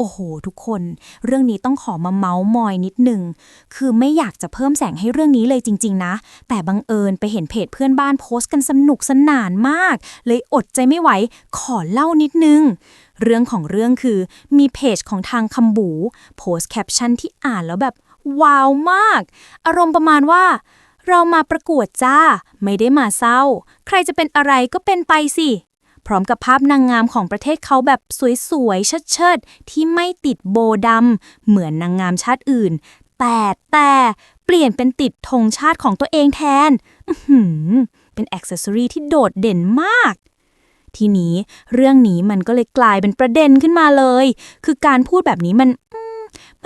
โอ้โห ทุกคน เรื่องนี้ต้องขอมาเมาส์มอยนิดหนึ่ง คือไม่อยากจะเพิ่มแสงให้เรื่องนี้เลยจริง ๆ นะ แต่บังเอิญไปเห็นเพจเพื่อนบ้านโพสต์กันสนุกสนานมาก เลยอดใจไม่ไหว ขอเล่านิดนึง เรื่องของเรื่องคือมีเพจของทางคำบูโพสต์แคปชั่นที่อ่านแล้วแบบว้าวมาก อารมณ์ประมาณว่า เรามาประกวดจ้า ไม่ได้มาเศร้า ใครจะเป็นอะไรก็เป็นไปสิ พร้อมกับภาพนางงามของประเทศเขาแบบสวยๆ เชิดๆ ที่ไม่ติดโบดำเหมือนนางงามชาติอื่น แต่แต่เปลี่ยนเป็นติดธงชาติของตัวเองแทนอื้อหือเป็นอ็อกเซสซอรีที่โดดเด่นมากทีนี้เรื่องนี้มันก็เลยกลายเป็นประเด็นขึ้นมาเลย คือการพูดแบบนี้มัน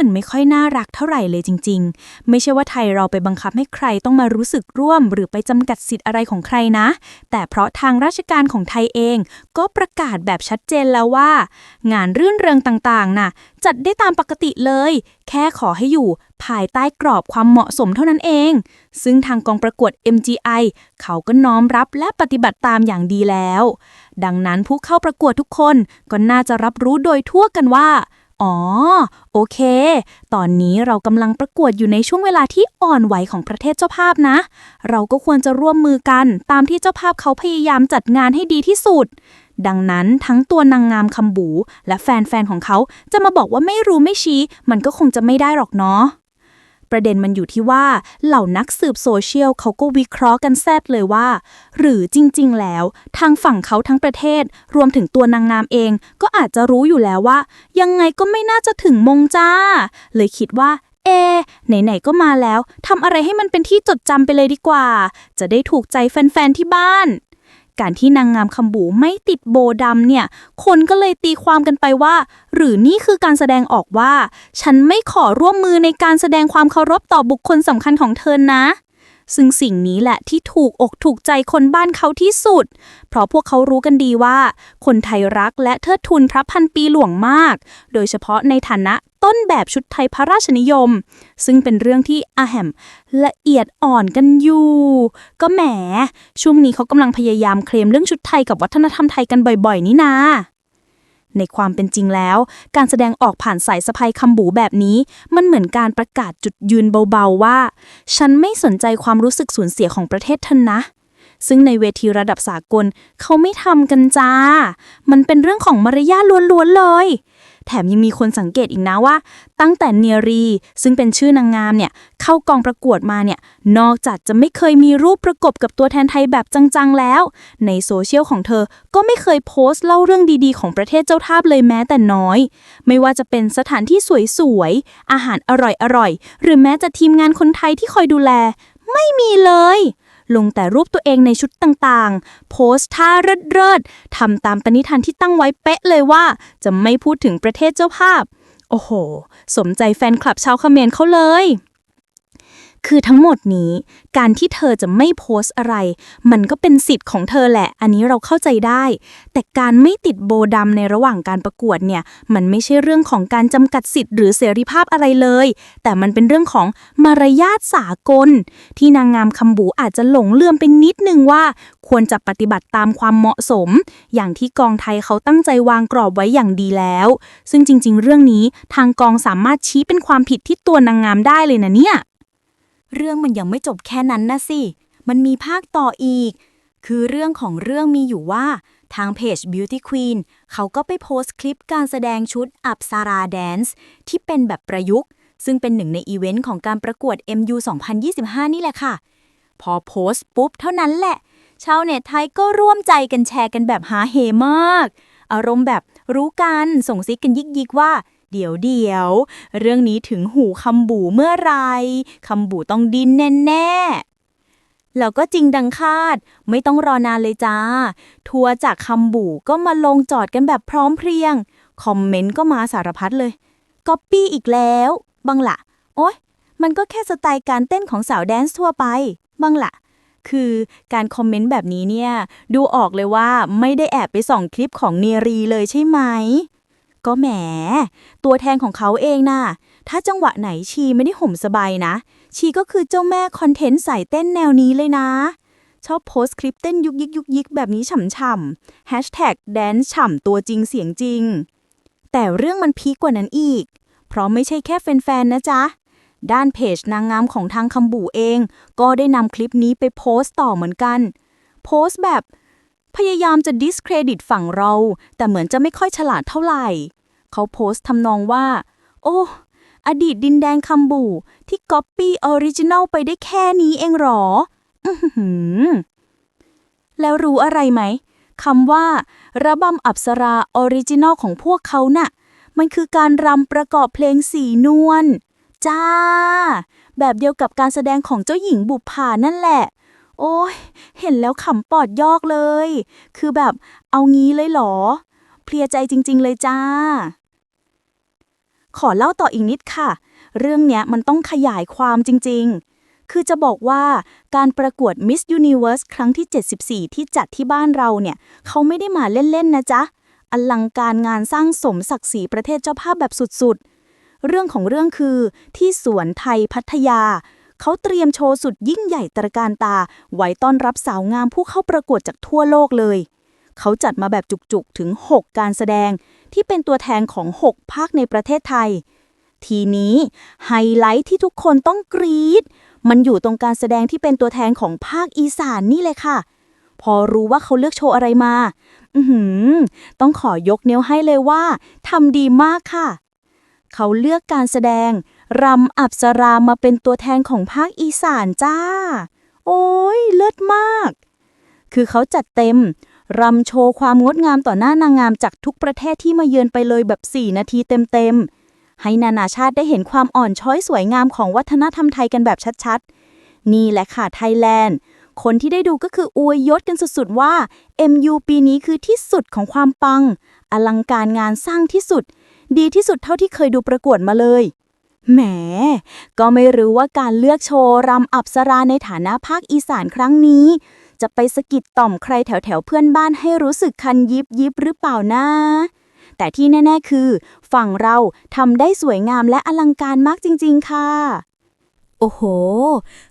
มันไม่ค่อยน่ารักเท่าไหร่เลยจริง ๆ ไม่ใช่ว่าไทยเราไปบังคับให้ใครต้องมารู้สึกร่วม หรือไปจำกัดสิทธิ์อะไรของใครนะ แต่เพราะทางราชการของไทยเอง ก็ประกาศแบบชัดเจนแล้วว่า งานรื่นเริงต่างๆน่ะจัดได้ตามปกติเลย แค่ขอให้อยู่ภายใต้กรอบความเหมาะสมเท่านั้นเอง ซึ่งทางกองประกวด MGI เขาก็น้อมรับและปฏิบัติตามอย่างดีแล้ว ดังนั้นผู้เข้าประกวดทุกคนก็น่าจะรับรู้โดยทั่วกันว่า อ๋อ โอเค ตอนนี้เรากำลังประกวดอยู่ในช่วงเวลาที่อ่อนไหวของประเทศเจ้าภาพนะ เราก็ควรจะร่วมมือกันตามที่เจ้าภาพเขาพยายามจัดงานให้ดีที่สุด ดังนั้นทั้งตัวนางงามคำบู และแฟนๆของเขาจะมาบอกว่าไม่รู้ไม่ชี้ มันก็คงจะไม่ได้หรอกเนาะ ประเด็นมันอยู่ที่ว่าเหล่านักสืบโซเชียลเขาก็วิเคราะห์กันแซดเลยว่า หรือจริง ๆ แล้ว ทางฝั่งเขาทั้งประเทศ รวมถึงตัวนางงามเอง ก็อาจจะรู้อยู่แล้วว่า ยังไงก็ไม่น่าจะถึงมงจ้า เลยคิดว่าเอ ไหน ๆ ก็มาแล้ว ทำอะไรให้มันเป็นที่จดจำไปเลยดีกว่า จะได้ถูกใจแฟน ๆ ที่บ้าน การที่นางงามคำบูไม่ติดโบดำเนี่ย คนก็เลยตีความกันไปว่า หรือนี่คือการแสดงออกว่า ฉันไม่ขอร่วมมือในการแสดงความเคารพต่อบุคคลสำคัญของเธอนะ ซึ่งสิ่งนี้แหละที่ถูกอกถูกใจคนบ้านเขาที่สุด เพราะพวกเขารู้กันดีว่า คนไทยรักและเทิดทูนพระพันปีหลวงมาก โดยเฉพาะในฐานะ ต้นแบบชุดไทยพระราชนิยม ซึ่งเป็นเรื่องที่อาแหมละเอียดอ่อนกันอยู่ ก็แหม ช่วงนี้เขากำลังพยายามเคลมเรื่องชุดไทยกับวัฒนธรรมไทยกันบ่อยๆ นี่นาในความเป็นจริงแล้ว การแสดงออกผ่านสายสะพายคำบูแบบนี้ มันเหมือนการประกาศจุดยืนเบาๆว่า ฉันไม่สนใจความรู้สึกสูญเสียของประเทศท่านนะ ซึ่งในเวทีระดับสากลเขาไม่ทำกันจ้า มันเป็นเรื่องของมารยาทล้วนๆเลย แถมยังมีคนสังเกตอีกนะว่า ตั้งแต่เนียรี ซึ่งเป็นชื่อนางงามเนี่ยเข้ากองประกวดมาเนี่ยนอกจากจะไม่เคยมีรูปประกบกับตัวแทนไทยแบบจังๆแล้ว ในโซเชียลของเธอก็ไม่เคยโพสต์เล่าเรื่องดีๆ ของประเทศเจ้าทาบเลยแม้แต่น้อย ไม่ว่าจะเป็นสถานที่สวยๆอาหารอร่อยๆหรือแม้จะทีมงานคนไทยที่คอยดูแล ไม่มีเลย ลงแต่รูปตัวเองในชุดต่างๆ โพสท่าเริดๆทำตามปณิธานที่ตั้งไว้เป๊ะเลยว่า จะไม่พูดถึงประเทศเจ้าภาพ โอ้โห สมใจแฟนคลับชาวเขมรเขาเลย คือทั้งหมดนี้ การที่เธอจะไม่โพสต์อะไร มันก็เป็นสิทธิ์ของเธอแหละ อันนี้เราเข้าใจได้ แต่การไม่ติดโบดำในระหว่างการประกวดเนี่ย มันไม่ใช่เรื่องของการจำกัดสิทธิ์หรือเสรีภาพอะไรเลย แต่มันเป็นเรื่องของมารยาทสากล ที่นางงามคำบูอาจจะหลงเลื่อมไปนิดนึงว่า ควรจะปฏิบัติตามความเหมาะสม อย่างที่กองไทยเขาตั้งใจวางกรอบไว้อย่างดีแล้ว ซึ่งจริง ๆ เรื่องนี้ทางกองสามารถชี้เป็นความผิดที่ตัวนางงามได้เลยนะเนี่ย เรื่องมันยังไม่จบแค่นั้นนะสิ มันมีภาคต่ออีก คือเรื่องของเรื่องมีอยู่ว่า ทางเพจ Beauty Queen เขาก็ไปโพสต์คลิปการแสดงชุดอับซาราแดนซ์ที่เป็นแบบประยุกต์ ซึ่งเป็นหนึ่งในอีเวนต์ของการประกวด MU 2025 นี่แหละค่ะ พอโพสต์ปุ๊บเท่านั้นแหละ ชาวเน็ตไทยก็ร่วมใจกันแชร์กันแบบหาเฮมาก อารมณ์แบบรู้กันส่งซิกกันยิกยิกๆว่า เดี๋ยวเดี๋ยวๆเรื่องนี้ถึงหูคำบูเมื่อไรคำบูต้องดินแน่ๆแล้วก็จริงดังคาด ไม่ต้องรอนานเลยจ้า ทัวร์จากคำบูก็มาลงจอดกันแบบพร้อมเพรียง คอมเมนต์ก็มาสารพัดเลยก๊อปปี้อีกแล้ว บังละโอ๊ย มันก็แค่สไตล์การเต้นของสาวแดนซ์ทั่วไป บังละคือการคอมเมนต์แบบนี้เนี่ย ดูออกเลยว่าไม่ได้แอบไปส่องคลิปของเนรีเลยใช่ไหม ก็แหม ตัวแทนของเขาเองน่ะ ถ้าจังหวะไหนชีไม่ได้ห่มสบายนะ ชีก็คือเจ้าแม่คอนเทนต์สายเต้นแนวนี้เลยนะ ชอบโพสต์คลิปเต้นยุกยิกยุกยิกแบบนี้ฉ่ำๆแฮชแท็กแดนฉ่ำตัวจริงเสียงจริง แต่เรื่องมันพีกกว่านั้นอีก เพราะไม่ใช่แค่แฟนๆ นะจ๊ะ ด้านเพจนางงามของทางคำบูเอง ก็ได้นำคลิปนี้ไปโพสต์ต่อเหมือนกัน โพสต์แบบ พยายามจะ discredit ฝั่งเรา แต่เหมือนจะไม่ค่อยฉลาดเท่าไหร่ เขาโพสต์ทำนองว่า โอ้ อดีตดินแดงคำบูที่ก๊อปปี้ออริจินัลไปได้แค่นี้เองหรอ อือแล้วรู้อะไรไหมคำว่า ระบำอับสราออริจินัลของพวกเขาน่ะ มันคือการรำประกอบเพลงสีนวลจ้า แบบเดียวกับการแสดงของเจ้าหญิงบุปผานั่นแหละ โอ้ยเห็นแล้วขำปอดยอกเลย คือแบบเอางี้เลยเหรอ เพลียใจจริง ๆ เลยจ้า ขอเล่าต่ออีกนิดค่ะ เรื่องเนี้ยมันต้องขยายความจริง ๆคือจะบอกว่าการประกวด Miss Universe ครั้งที่ 74 ที่จัดที่บ้านเราเนี่ย เขาไม่ได้มาเล่น ๆ นะจ๊ะ อลังการงานสร้างสมศักดิ์ศรีประเทศเจ้าภาพแบบสุด ๆ เรื่องของเรื่องคือที่สวนไทยพัทยา เขาเตรียมโชว์สุดยิ่งใหญ่ตระการตา ไว้ต้อนรับสาวงามผู้เข้าประกวดจากทั่วโลกเลย เขาจัดมาแบบจุกๆ ถึง 6 การแสดง ที่เป็นตัวแทนของ 6 ภาคในประเทศไทย ทีนี้ไฮไลท์ที่ทุกคนต้องกรี๊ด มันอยู่ตรงการแสดงที่เป็นตัวแทนของภาคอีสานนี่เลยค่ะ พอรู้ว่าเขาเลือกโชว์อะไรมา อือหือต้องขอยกนิ้วให้เลยว่าทำดีมากค่ะ เขาเลือกการแสดง รำอับสรามาเป็นตัวแทนของภาคอีสานจ้า โอ้ยเลิศมาก คือเขาจัดเต็ม รำโชว์ความงดงามต่อหน้านางงามจากทุกประเทศที่มาเยือนไปเลยแบบ 4 นาทีเต็มๆ ให้นานาชาติได้เห็นความอ่อนช้อยสวยงามของวัฒนธรรมไทยกันแบบชัดๆ นี่แหละค่ะไทยแลนด์ คนที่ได้ดูก็คืออวยยศกันสุดๆว่า MU ปีนี้คือที่สุดของความปัง อลังการงานสร้างที่สุด ดีที่สุดเท่าที่เคยดูประกวดมาเลย แหม ก็ไม่รู้ว่าการเลือกโชว์รำอับสราในฐานะภาคอีสานครั้งนี้ จะไปสะกิดต่อมใครแถวๆเพื่อนบ้านให้รู้สึกคันยิบยิบหรือเปล่านะแต่ที่แน่ ๆ คือ ฝั่งเราทำได้สวยงามและอลังการมากจริง ๆ ค่ะ โอ้โห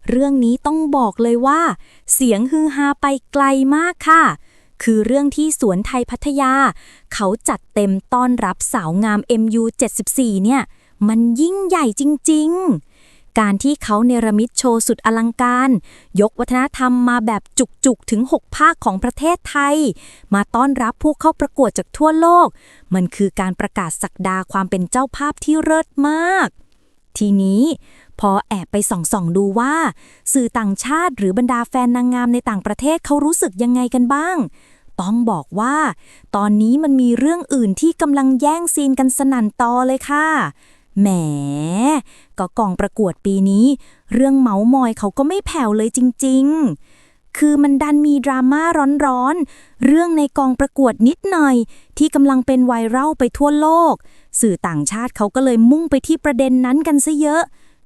เรื่องนี้ต้องบอกเลยว่า เสียงฮือฮาไปไกลมากค่ะ คือเรื่องที่สวนไทยพัทยา เขาจัดเต็มต้อนรับสาวงาม MU 74 เนี่ย มันยิ่งใหญ่จริง ๆ การที่เขาเนรมิตโชว์สุดอลังการ ยกวัฒนธรรมมาแบบจุกๆ ถึง 6 ภาคของประเทศไทย มาต้อนรับผู้เข้าประกวดจากทั่วโลก มันคือการประกาศสักดาความเป็นเจ้าภาพที่เลิศมาก ทีนี้พอแอบไปส่องๆดูว่า สื่อต่างชาติหรือบรรดาแฟนนางงามในต่างประเทศเขารู้สึกยังไงกันบ้าง ต้องบอกว่า ตอนนี้มันมีเรื่องอื่นที่กำลังแย่งซีนกันสนั่นตอเลยค่ะ แหมก็กองประกวดปีนี้ เรื่องเมาส์มอยเขาก็ไม่แผ่วเลยจริง ๆ คือมันดันมีดราม่าร้อนๆ เรื่องในกองประกวดนิดหน่อย ที่กำลังเป็นไวรัลไปทั่วโลก สื่อต่างชาติเขาก็เลยมุ่งไปที่ประเด็นนั้นกันซะเยอะ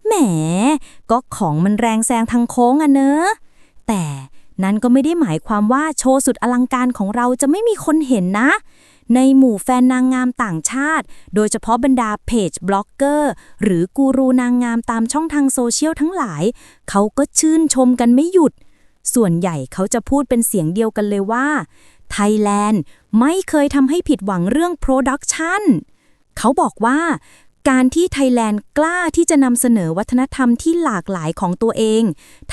แหม ก็ของมันแรงแซงทางโค้งอะเนอะ แต่นั้นก็ไม่ได้หมายความว่าโชว์สุดอลังการของเราจะไม่มีคนเห็นนะ ในหมู่แฟนนางงามต่างชาติ โดยเฉพาะบรรดาเพจบล็อกเกอร์ หรือกูรูนางงามตามช่องทางโซเชียลทั้งหลาย เขาก็ชื่นชมกันไม่หยุด ส่วนใหญ่เขาจะพูดเป็นเสียงเดียวกันเลยว่าไทยแลนด์ไม่เคยทำให้ผิดหวังเรื่องโปรดักชันเขาบอกว่า การที่ไทยแลนด์กล้าที่จะนำเสนอวัฒนธรรมที่หลากหลายของตัวเอง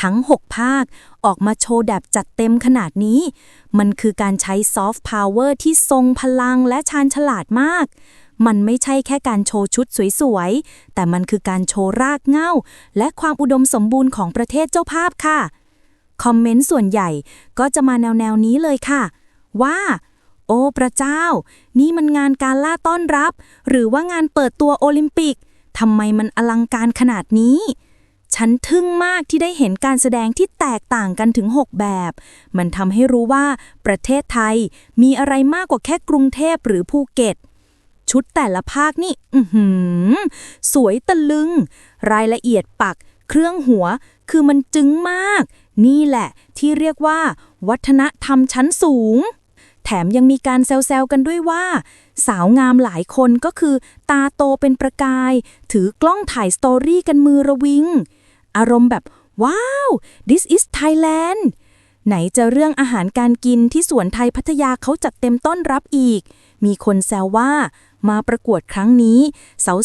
ทั้ง 6 ภาค ออกมาโชว์แบบจัดเต็มขนาดนี้ มันคือการใช้ซอฟต์พาวเวอร์ที่ทรงพลังและชาญฉลาดมาก มันไม่ใช่แค่การโชว์ชุดสวยๆ แต่มันคือการโชว์รากเหง้า และความอุดมสมบูรณ์ของประเทศเจ้าภาพค่ะ คอมเมนต์ส่วนใหญ่ก็จะมาแนวแนวๆนี้เลยค่ะ ว่า อ้พระเจ้า นี่มันงานการล่าต้อนรับ หรือว่างานเปิดตัวโอลิมปิกทำไมมันอลังการขนาดนี้ ฉันทึ่งมากที่ได้เห็นการแสดงที่แตกต่างกันถึง 6 แบบ มันทำให้รู้ว่าประเทศไทยมีอะไรมากกว่าแค่กรุงเทพหรือภูเก็ตชุดแต่ละภาคนี่ อือหือสวยตะลึง รายละเอียดปัก เครื่องหัว คือมันจึ้งมาก นี่แหละที่เรียกว่า วัฒนธรรมชั้นสูง แถมยังมีการแซวๆกันด้วยว่า สาวงามหลายคนก็คือตาโตเป็นประกาย ถือกล้องถ่ายสตอรี่กันมือระวิง อารมณ์แบบ ว้าว this is Thailand ไหนจะเรื่องอาหารการกินที่สวนไทยพัทยาเขาจัดเต็มต้อนรับอีก มีคนแซวว่ามาประกวดครั้งนี้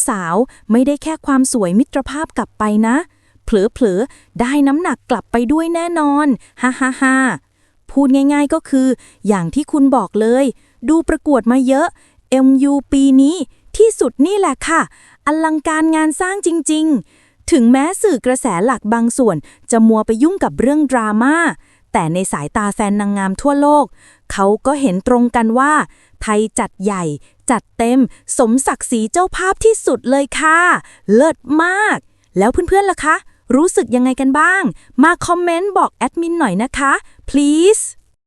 สาวๆ ไม่ได้แค่ความสวยมิตรภาพกลับไปนะ เผลอๆ ได้น้ำหนักกลับไปด้วยแน่นอน ฮ่าฮ่าฮ่า พูดง่ายๆก็คือ อย่างที่คุณบอกเลย ดูประกวดมาเยอะ MU ปีนี้ ที่สุดนี่แหละค่ะ อลังการงานสร้างจริง ๆ ถึงแม้สื่อกระแสหลักบางส่วน จะมัวไปยุ่งกับเรื่องดราม่าแต่ในสายตาแฟนนางงามทั่วโลก เขาก็เห็นตรงกันว่า ไทยจัดใหญ่ จัดเต็ม สมศักดิ์ศรีเจ้าภาพที่สุดเลยค่ะ เลิศมาก แล้วเพื่อนๆล่ะคะ รู้สึกยังไงกันบ้าง มาคอมเมนต์บอกแอดมินหน่อยนะคะ please